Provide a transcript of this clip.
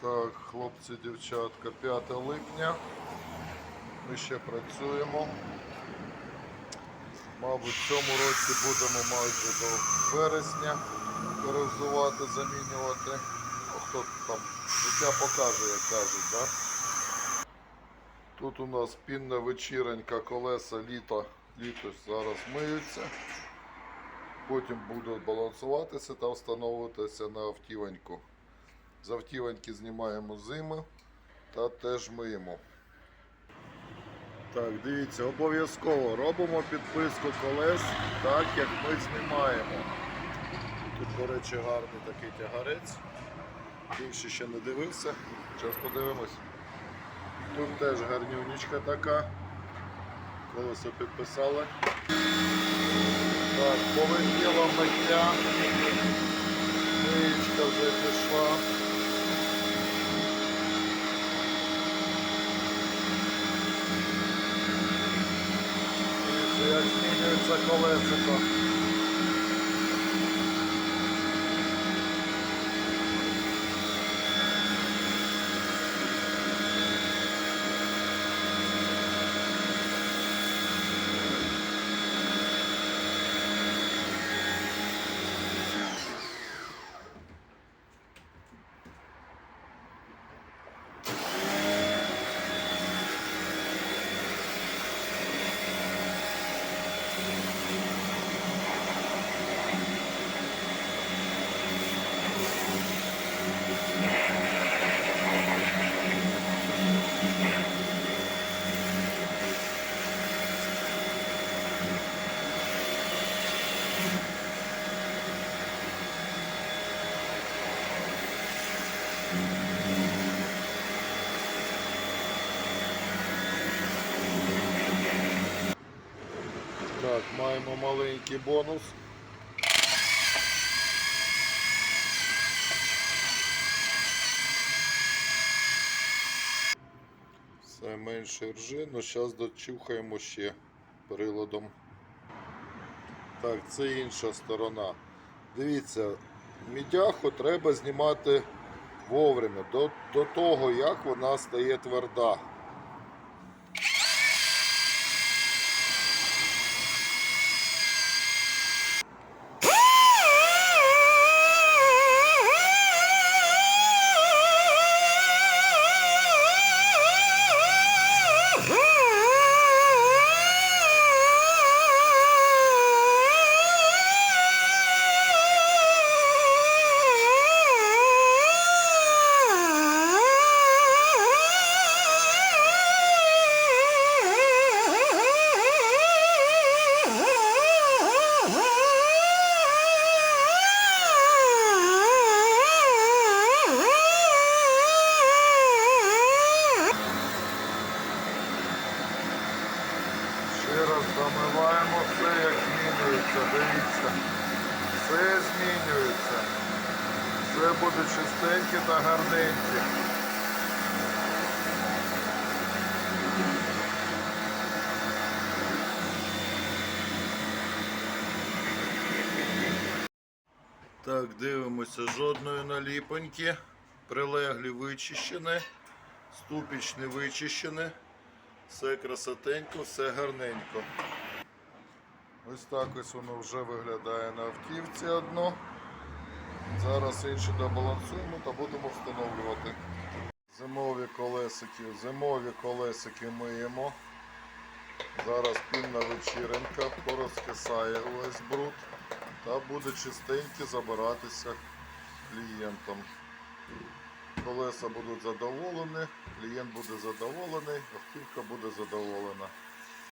Так, хлопці, дівчатка, 5 липня. Ми ще працюємо. Мабуть, в цьому році будемо майже до вересня перевзувати, замінювати. Ну, хто там життя покаже, як кажуть, да? Тут у нас пінна вечіренька, колеса літо, літо зараз миються. Потім будуть балансуватися та встановлюватися на автівоньку. З автівоньки знімаємо зими та теж миємо. Так, дивіться, обов'язково робимо підписку колес так, як ми знімаємо. Тут, до речі, гарний такий тягарець. Інший ще не дивився. Зараз подивимось. Тут теж гарнюнічка така. Колесо підписали. Так, полетіло миття. Миєчка вже пішла. Дивіться, як змінюється колесико. Thank mm -hmm. you. Так, маємо маленький бонус. Все менше ржи, але зараз дочухаємо ще приладом. Так, це інша сторона. Дивіться, мідяху треба знімати вовремя, до, до того, як вона стає тверда. Замиваємо все, як змінюється. Дивіться. Все змінюється. Все буде чистеньке та гарненьке. Так, дивимося, жодної наліпоньки. Прилеглі вичищені, ступіч не вичищені. Все красотенько, все гарненько. Ось так ось воно вже виглядає на автівці одно. Зараз інше добалансуємо та будемо встановлювати. Зимові колесики, зимові колесики миємо. Зараз пінна вечіренька, порозкисає увесь бруд та буде чистенькі забиратися клієнтам. Колеса будуть задоволені, клієнт буде задоволений, автівка буде задоволена.